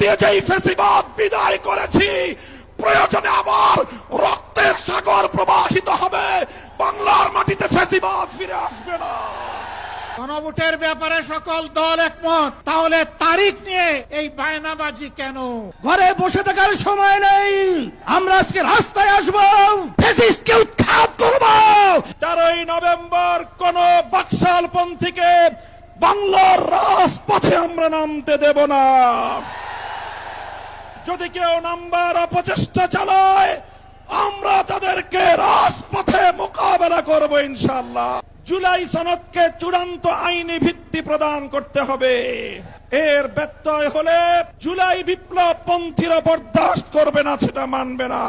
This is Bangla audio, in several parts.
দিয়ে যেই ফেসিবাদ বিদায় করেছি প্রয়োজনে আবার রক্তের সাগর প্রবাহিত হবে। বাংলার মাটিতে ফেসিবাদ ফিরে আসবে না। গণভোটের ব্যাপারে সকল দল একমত। তাহলে তারিখ নিয়ে এই বায়নাবাজি কেন? ঘরে বসে থাকার সময় নেই। আমরা আজকে রাস্তায় আসব। ফ্যাসিস্টকে উৎখাত করব। তেরোই নভেম্বর কোন বাকশাল পন্থীকে বাংলার রাজপথে আমরা নামতে দেব না। যদি কেউ নাম্বার অপচেষ্টা চালায়, আমরা তাদেরকে রাজপথে মোকাবেলা করব ইনশাল্লাহ জুলাই সনদকে চূড়ান্ত আইনি ভিত্তি প্রদান করতে হবে। এর ব্যত্যয় হলে জুলাই বিপ্লব পন্থীরা বরদাস্ত করবে না, সেটা মানবে না।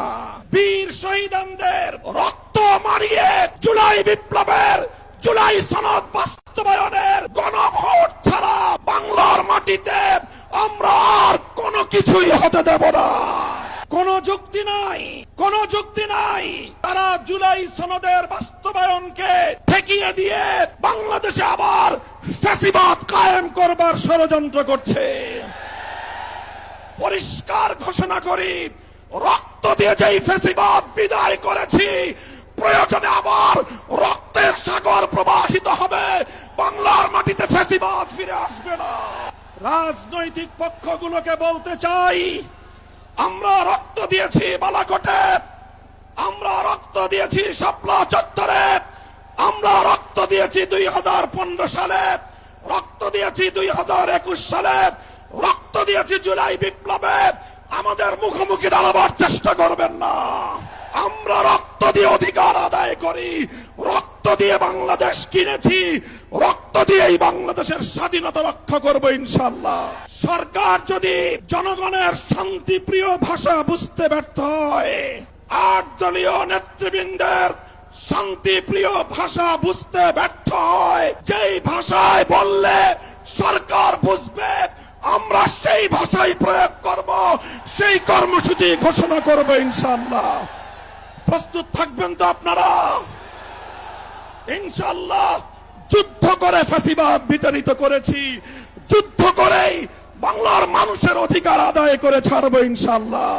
বীর শহীদানদের রক্ত মারিয়ে জুলাই বিপ্লবের জুলাই সনদ বাস্তবায়নের গণভোট ছাড়া বাংলার মাটিতে আমরা আর কোনো কিছুই হতে দেব না কোন যুক্তি নাই, কোন যুক্তি নাই। তারা জুলাই সনদের বাস্তবায়নকে ঠেকিয়ে দিয়ে বাংলাদেশে আবার ফ্যাসিবাদ কায়েম করবার ষড়যন্ত্র করছে। পরিষ্কার ঘোষণা করি, রক্ত দিয়ে যেই ফেসিবাদ বিদায় করেছি, প্রয়োজনে আবার রক্তের সাগর প্রবাহিত হবে। বাংলার মাটিতে ফেসিবাদ ফিরে আসবে না। রাজনৈতিক পক্ষগুলোকে বলতে চাই আমরা রক্ত দিয়েছি বালাকোটে। আমরা রক্ত দিয়েছি শাপলা চত্বরে। আমরা রক্ত দিয়েছি দুই হাজার পনেরো সালে। রক্ত দিয়েছি দুই হাজার একুশ সালে। রক্ত দিয়েছি জুলাই বিপ্লবে। আমাদের মুখোমুখি দাঁড়াবার চেষ্টা করবেন না। আমরা রক্ত দিয়ে অধিকার আদায় করি। রক্ত দিয়ে বাংলাদেশ কিনেছি। রক্ত দিয়েই বাংলাদেশের স্বাধীনতা রক্ষা করব ইনশাল্লাহ সরকার যদি জনগণের শান্তিপ্রিয় ভাষা বুঝতে ব্যর্থ হয়, আট দলীয় নেতৃবৃন্দের শান্তিপ্রিয় ভাষা বুঝতে ব্যর্থ হয়, যেই ভাষায় বললে সরকার বুঝবে, আমরা সেই ভাষাই প্রয়োগ করব, সেই কর্মসূচি ঘোষণা করব ইনশাল্লাহ প্রস্তুত থাকবেন তো আপনারা? ইনশাল্লাহ যুদ্ধ করে ফাঁসিবাদ বিতাড়িত করেছি। যুদ্ধ করেই বাংলার মানুষের অধিকার আদায় করে ছাড়বো ইনশাল্লাহ